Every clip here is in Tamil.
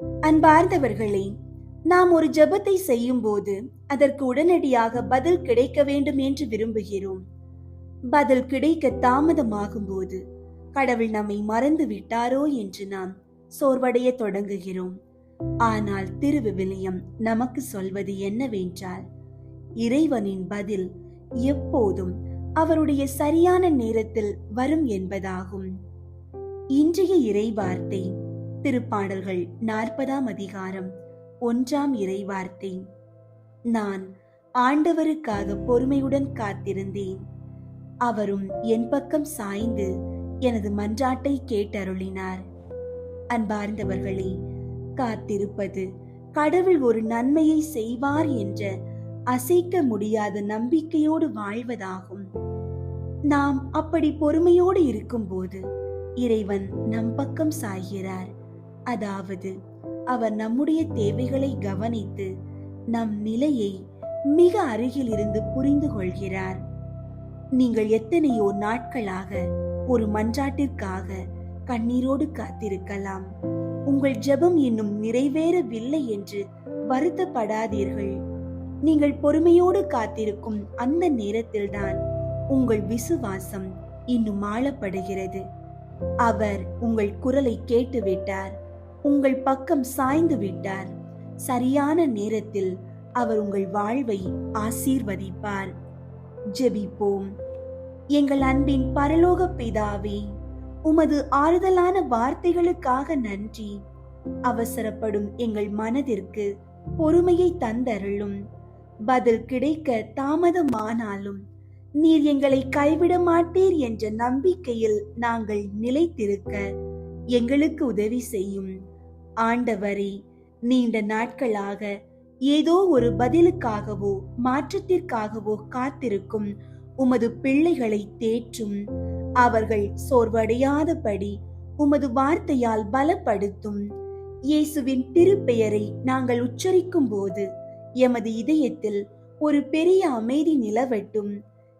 அன்பார்ந்தவர்களே நாம் ஒரு ஜெபத்தை செய்யும் போது அதற்கு உடனடியாக பதில் கிடைக்க வேண்டும் என்று விரும்புகிறோம். பதில் கிடைக்க தாமதமாகும் போது கடவுள் நம்மை மறந்து விட்டாரோ என்று நாம் சோர்வடைய தொடங்குகிறோம். ஆனால் திருவிவிலியம் நமக்கு சொல்வது என்னவென்றால் இறைவனின் பதில் எப்போதும் அவருடைய சரியான நேரத்தில் வரும் என்பதாகும். இன்றைய இறைவார்த்தை திருப்பாடல்கள் நாற்பதாம் அதிகாரம் ஒன்றாம் இறைவார்த்தை. நான் ஆண்டவருக்காக பொறுமையுடன் காத்திருந்தேன். அவரும் என் பக்கம் சாய்ந்து எனது மன்றாட்டை கேட்டருளினார். அன்பார்ந்தவர்களே காத்திருப்பது கடவுள் ஒரு நன்மையை செய்வார் என்ற அசைக்க முடியாத நம்பிக்கையோடு வாழ்வதாகும். நாம் அப்படி பொறுமையோடு இருக்கும்போது இறைவன் நம் பக்கம் சாய்கிறார். அதாவது அவர் நம்முடைய தேவைகளை கவனித்து நம் நிலையை மிக அருகில் இருந்து புரிந்து கொள்கிறார். நீங்கள் எத்தனையோ நாட்களாக ஒரு மன்றாட்டிற்காக கண்ணீரோடு காத்திருக்கலாம். உங்கள் ஜெபம் இன்னும் நிறைவேறவில்லை என்று வருத்தப்படாதீர்கள். நீங்கள் பொறுமையோடு காத்திருக்கும் அந்த நேரத்தில்தான் உங்கள் விசுவாசம் இன்னும் ஆளப்படுகிறது அவர் உங்கள் குரலை கேட்டுவிட்டார். உங்கள் பக்கம் சாய்ந்து விட்டார். சரியான நேரத்தில் அவர் உங்கள் வாழ்வை ஆசீர்வதிப்பார். ஜெபிப்போம். எங்கள் அன்பின் பரலோக பிதாவே உமது ஆறுதலான வார்த்தைகளுக்காக நன்றி. அவசரப்படும் எங்கள் மனதிற்கு பொறுமையை தந்தருளும். பதில் கிடைக்க தாமதமானாலும் நீர் எங்களை கைவிட மாட்டீர் என்ற நம்பிக்கையில் நாங்கள் நிலைத்திருக்க எங்களுக்கு உதவி செய்யும். ஆண்டவரே நீண்ட நாட்களாக ஏதோ ஒரு பதிலுக்காகவோ மாற்றத்திற்காகவோ காத்திருக்கும் உமது பிள்ளைகளை தேற்றும். அவர்கள் சோர்வடையாதபடி உமது வார்த்தையால் பலப்படுத்தும். இயேசுவின் திருப்பெயரை நாங்கள் உச்சரிக்கும் போது எமது இதயத்தில் ஒரு பெரிய அமைதி நிலவட்டும்.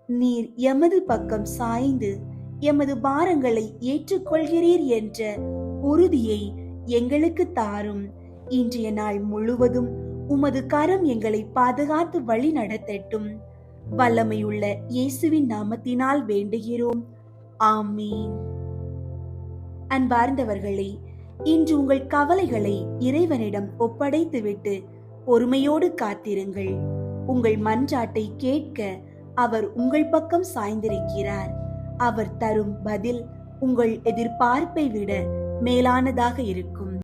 நீர் எமது பக்கம் சாய்ந்து எமது பாரங்களை ஏற்றுக்கொள்கிறீர் என்ற உறுதியை எங்களுக்கு தாரும். இன்றைய நாள் முழுவதும் உமது கரம் எங்களை பாதுகாத்து வழி நடத்தட்டும். வல்லமையுள்ள இயேசுவின் நாமத்தினால் வேண்டுகிறோம். ஆமீன். அன்பார்ந்தவர்களே இன்று உங்கள் கவலைகளை இறைவனிடம் ஒப்படைத்துவிட்டு பொறுமையோடு காத்திருங்கள். உங்கள் மன்றாட்டை கேட்க அவர் உங்கள் பக்கம் சாய்ந்திருக்கிறார். அவர் தரும் பதில் உங்கள் எதிர்பார்ப்பை விட மேலானதாக இருக்கும்.